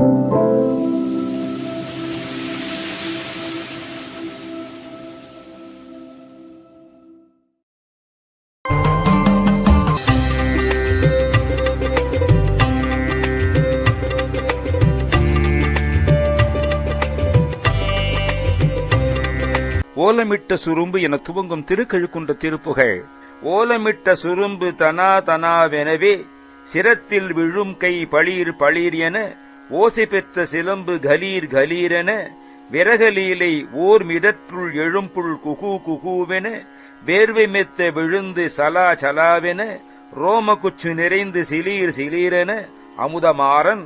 ஓலமிட்ட சுரும்பு என துவங்கும் திருக்கழுக்குன்ற திருப்புகள். ஓலமிட்ட சுரும்பு தனா தனாவெனவே சிரத்தில் விழும் கை பளீர் பளீர் என ஓசை பெற்ற சிலம்பு கலீர் கலீரென விரகலீலை ஓர் மிடற்றுள் எழும்புள் குகு குகுவென வேர்வை மெத்த விழுந்து சலா சலாவென ரோமகுச்சு நிறைந்து சிலீர் சிலீரென அமுதமாறன்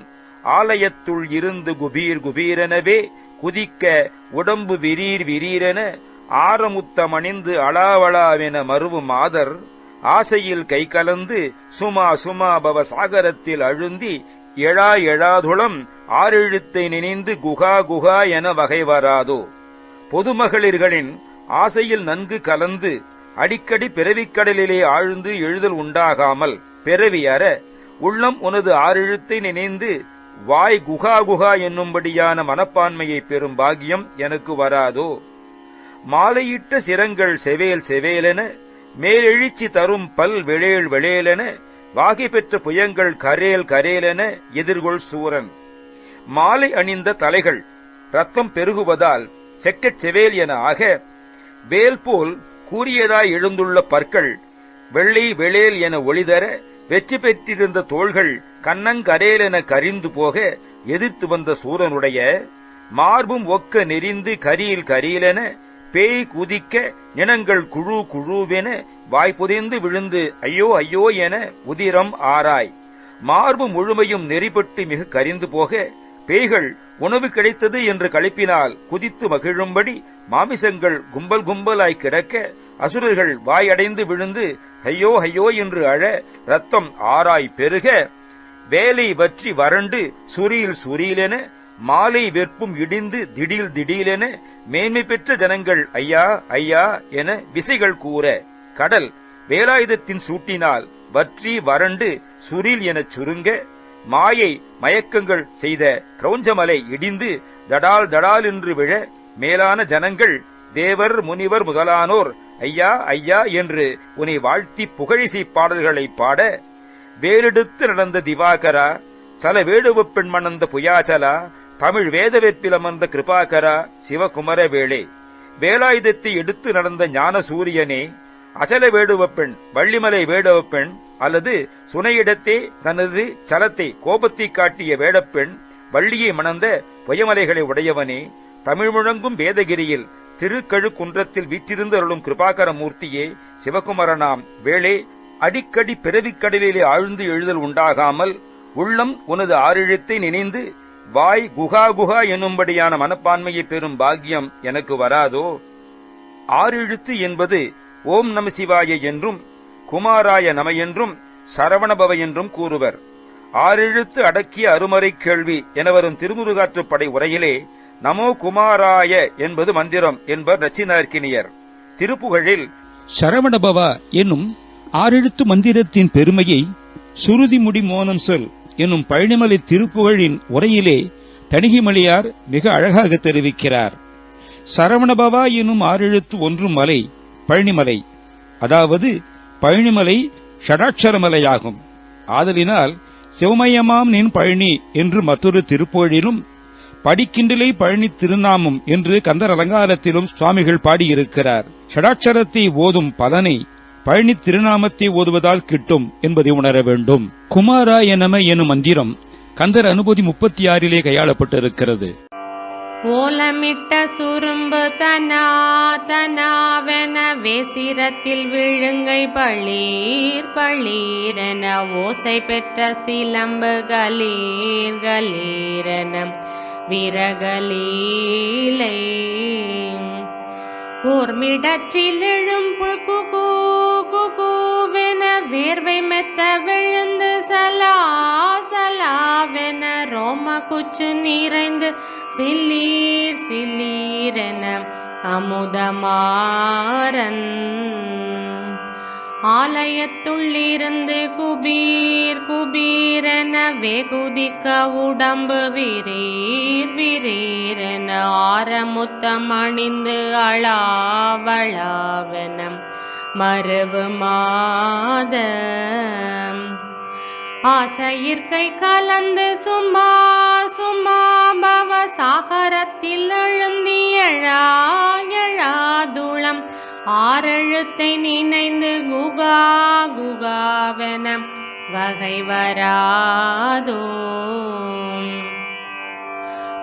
ஆலயத்துள் இருந்து குபீர் குபீரெனவே குதிக்க உடம்பு விரீர் விரீரென ஆரமுத்தமணிந்து அளாவளாவென மருவும் மாதர் ஆசையில் கை கலந்து சுமா சுமா பவ சாகரத்தில் அழுந்தி எழா எழாதுளம் ஆறெழுத்தை நினைந்து குகா குகா என வகை வராதோ. பொதுமகளிர்களின் ஆசையில் நன்கு கலந்து அடிக்கடி பிறவிக்கடலிலே ஆழ்ந்து எழுதல் உண்டாகாமல் பிறவி அற உள்ளம் உனது ஆறெழுத்தை நினைந்து வாய் குகா குகா என்னும்படியான மனப்பான்மையை பெறும் பாக்கியம் எனக்கு வராதோ. மாலையிட்ட சிரங்கள் செவேல் செவேலென மேலெழுச்சி தரும் பல் வெளேல் வெளேலென வாகி பெற்ற புயங்கள் கரேல் கரேலென எதிர்கொள் சூரன். மாலை அணிந்த தலைகள் ரத்தம் பெருகுவதால் செக்கச் செவேல் என ஆக வேல் போல் கூறியதாய் எழுந்துள்ள பற்கள் வெள்ளை வெளேல் என ஒளிதர வெற்றி பெற்றிருந்த தோள்கள் கண்ணங்கரேலென கரிந்து போக எதிர்த்து வந்த சூரனுடைய மார்பும் ஒக்க நெறிந்து கரியில் கரியிலென பேய் குதிக்க நினங்கள் குழு குழுவென வாய்ப்புதைந்து விழுந்து ஐயோ ஐயோ என உதிரம் ஆராய். மார்பு முழுமையும் நெறிபட்டு மிக கரிந்து போக பேய்கள் உணவு கிடைத்தது என்று கழிப்பினால் குதித்து மகிழும்படி மாமிசங்கள் கும்பல் கும்பலாய் கிடக்க அசுரர்கள் வாயடைந்து விழுந்து ஐயோ ஐயோ என்று அழ ரத்தம் ஆராய் பெருக. வேலை வற்றி வறண்டு சுரியில் சுரியிலென மாலை வெற்பும் இடிந்து திடீர் திடீலென மேன்மை பெற்ற ஜனங்கள் ஐயா ஐயா என விசைகள் கூற கடல் வேலாயுதத்தின் சூட்டினால் வற்றி வறண்டு சுரில் எனச் சுருங்க மாயை மயக்கங்கள் செய்த கிரௌஞ்சமலை இடிந்து தடால் தடால் என்று விழ மேலான ஜனங்கள் தேவர் முனிவர் முதலானோர் ஐயா ஐயா என்று உன்னை வாழ்த்தி புகழிசை பாடல்களை பாட வேலெடுத்து நடந்த திவாகரா சல வேடுவ பெண் மணந்த புயாச்சலா தமிழ் வேத வெற்பிலமர்ந்த கிருபாகரா சிவகுமர வேளே வேலாயுதத்தை எடுத்து நடந்த ஞான சூரியனே அச்சல வேடுவப்பெண் வள்ளிமலை வேடுவப் பெண் அல்லது சுனையிடத்தே தனது சலத்தை கோபத்தை காட்டிய வேடப்பெண் வள்ளியை மணந்த பொயமலைகளை உடையவனே தமிழ் முழங்கும் வேதகிரியில் திருக்கழுக்குன்றத்தில் வீற்றிருந்து அருளும் கிருபாகர மூர்த்தியே சிவகுமரனாம் வேளே அடிக்கடி பிறவிக்கடலிலே ஆழ்ந்து எழுதல் உண்டாகாமல் உள்ளம் உனது ஆறிழத்தை நினைந்து வாய் குகா குகா என்னும்படியான மனப்பான்மையை பெறும் பாக்கியம் எனக்கு வராதோ? ஆறெழுத்து என்பது ஓம் நம சிவாய என்றும் குமாராய நம என்றும் சரவணபவ என்றும் கூறுவர். ஆறெழுத்து அடக்கிய அருமறை கேள்வி என வரும் திருமுருகாற்றுப்படை உரையிலே நமோ குமாராய என்பது மந்திரம் என்பர் நச்சினார்க்கினியர். திருப்புகழில் சரவணபவா என்னும் ஆறெழுத்து மந்திரத்தின் பெருமையை சுருதி முடி மோனம் சொல். என்னும் பழனிமலை திருப்புகழின் உரையிலே தணிகைமலையார் மிக அழகாக தெரிவிக்கிறார். சரவணபவா என்னும் ஆறெழுத்து ஒன்றும் மலை பழனிமலை. அதாவது பழனிமலை ஷடாட்சரமலையாகும் ஆதலினால் சிவமயமாம் நின் பழனி என்று மற்றொரு திருப்புகழிலும் படிக்கின்றிலே பழனி திருநாமம் என்று கந்தர் அலங்காரத்திலும் சுவாமிகள் பாடியிருக்கிறார். ஷடாட்சரத்தை ஓதும் பலனை பழனி திருநாமத்தை ஓதுவதால் கிட்டும் என்பதை உணர வேண்டும். குமாரா எனம எனும் மந்திரம் கந்தர் அனுபூதி முப்பத்தி ஆறிலே கையாளப்பட்டிருக்கிறது. ஓலமிட்ட சுரும்பு தனா தனாவென வேசிரத்தில் விழுங்கை பளீர் பளீரென ஓசை பெற்ற சிலம்பு கலீர் கலீரென விரகலீலை. ஓர்மிடற்றில் எழும்பு குகு குகுவென வேர்வை மெத்த விழுந்து சலா சலாவென ரோம குச்சு நிறைந்து சில்லீர் சில்லீரென அமுதமாறன். ஆலயத்துள்ளிருந்து குபீர் குபீரென வெகுதிக்க உடம்பு விரீர் விரீரென ஆரமுத்தம் அணிந்து அளாவளாவென மரபு மாத ஆசையிற்கை கலந்து சும்மா சும்மா பவ சாகரத்தில் எழுந்தி எழா எழாதுளம் ஆறெழுத்தை நினைந்து குகா குகாவென வகை வராதோ.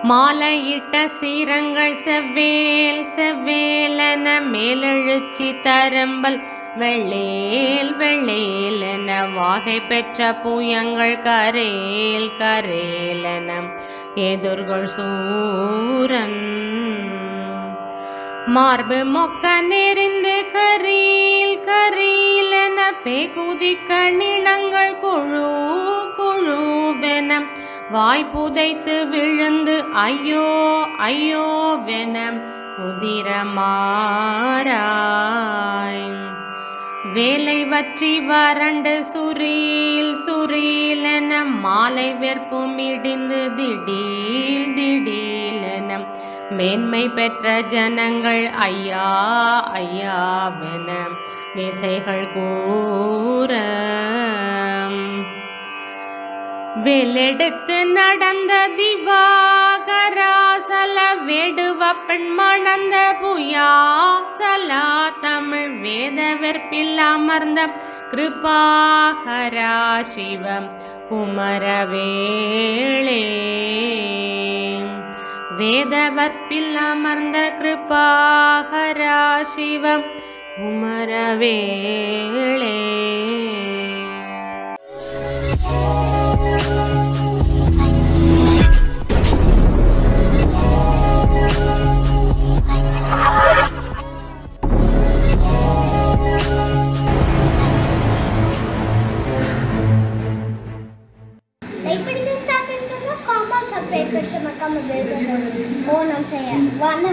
மாலையிட்ட சீரங்கள் செவ்வேல் செவ்வேலன மேலெழுச்சி தரம்பல் வெள்ளேல் வெள்ளேலன வாகை பெற்ற பூயங்கள் கரேல் கரேலென எதிர்கொள் சூரன். மார்பு மொக்க நெறிந்து கரீல் கரீலன பேகுதி நிலங்கள் குழு குழுவெனம் வாய் புதைத்து விழுந்து ஐயோ ஐயோ வென உதிரமாராய் வேலை வற்றி வறண்டு சுரீல் சுரீலென மாலை வெற்பும் இடிந்து திடீல் திடீலென மேன்மை பெற்ற ஜனங்கள் ஐயா ஐயாவென விசைகள் கூற வேலெடுத்து நடந்த திவாகராசல வேடுவ பெண் மணந்த புயாசலா தமிழ் வேத வெற்பில் அமர்ந்த கிருபாகரா சிவம் குமரவேளே வேத வற்பில் அமர்ந்த கிருபாகரா சிவம் குமரவேளே వాళ్ళు వేడుకో మౌనం చేయాలి వాళ్ళ